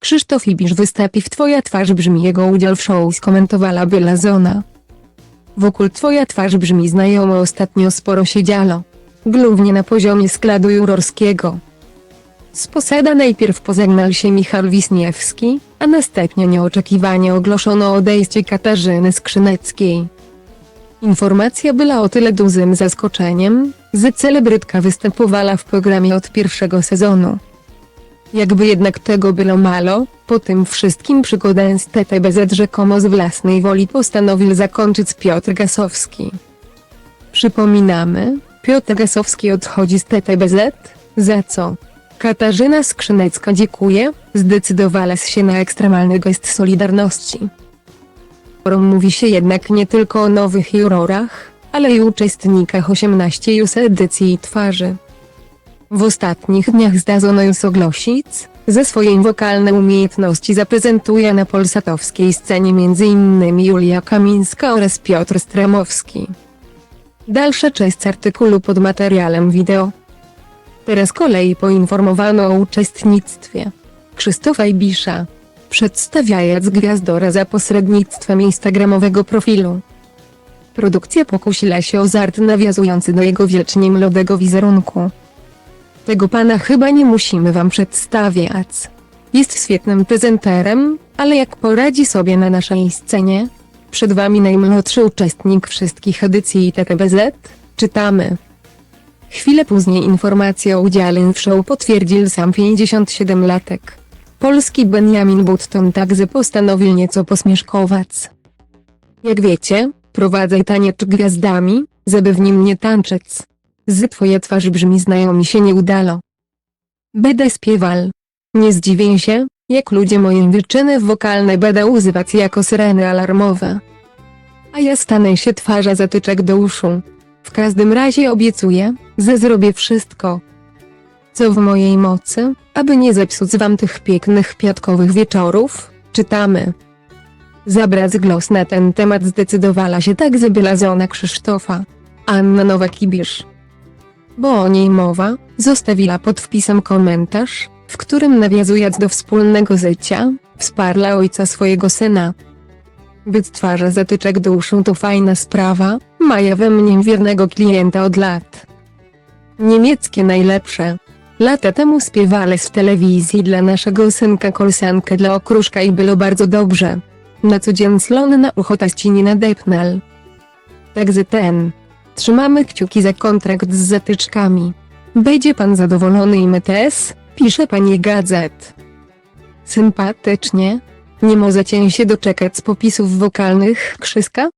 Krzysztof Ibisz wystąpi w Twoja twarz brzmi jego udział w show skomentowała Byla Zona. Wokół Twoja twarz brzmi znajomo ostatnio sporo się działo. Głównie na poziomie składu jurorskiego. Z posada najpierw pożegnał się Michał Wisniewski, a następnie nieoczekiwanie ogłoszono odejście Katarzyny Skrzyneckiej. Informacja była o tyle dużym zaskoczeniem, że celebrytka występowała w programie od pierwszego sezonu. Jakby jednak tego było mało, po tym wszystkim przygodę z TTBZ rzekomo z własnej woli postanowił zakończyć Piotr Gasowski. Przypominamy, Piotr Gasowski odchodzi z TTBZ, za co Katarzyna Skrzynecka dziękuję, zdecydowała się na ekstremalny gest solidarności. Mówi się jednak nie tylko o nowych jurorach, ale i uczestnikach 18 już edycji twarzy. W ostatnich dniach zdarzono już ogłosić, że swoje wokalne umiejętności zaprezentuje na polsatowskiej scenie m.in. Julia Kamińska oraz Piotr Stremowski. Dalsza część artykułu pod materiałem wideo. Teraz kolei poinformowano o uczestnictwie Krzysztofa Ibisza, przedstawiając gwiazdora za pośrednictwem instagramowego profilu. Produkcja pokusiła się o żart nawiązujący do jego wiecznie młodego wizerunku. Tego pana chyba nie musimy wam przedstawiać. Jest świetnym prezenterem, ale jak poradzi sobie na naszej scenie? Przed wami najmłodszy uczestnik wszystkich edycji TTBZ, czytamy. Chwilę później informację o udziale w show potwierdził sam 57-latek. Polski Benjamin Button także postanowił nieco posmieszkować. Jak wiecie, prowadzę taniec gwiazdami, żeby w nim nie tańczyć. Z twoja twarz brzmi znajomi się nie udało. Będę śpiewal. Nie zdziwię się, jak ludzie moje wyczyny wokalne będą używać jako syreny alarmowe. A ja stanę się twarza zatyczek do uszu. W każdym razie obiecuję, że zrobię wszystko, co w mojej mocy, aby nie zepsuć wam tych pięknych piatkowych wieczorów, czytamy. Zabrać głos na ten temat zdecydowała się także była żona Krzysztofa, Anna Nowak-Ibisz. Bo o niej mowa, zostawiła pod wpisem komentarz, w którym nawiązując do wspólnego życia, wsparła ojca swojego syna. Wytwarza zatyczek do uszu to fajna sprawa, maja we mnie wiernego klienta od lat. Niemieckie najlepsze. Lata temu śpiewales w telewizji dla naszego synka kolsankę dla okruszka i było bardzo dobrze. Na co dzień slony na ucho ci nie nadepnal. Także ten. Trzymamy kciuki za kontrakt z zatyczkami. Będzie pan zadowolony i my też, pisze pani gazet. Sympatycznie. Nie możecie się doczekać z popisów wokalnych Krzyska?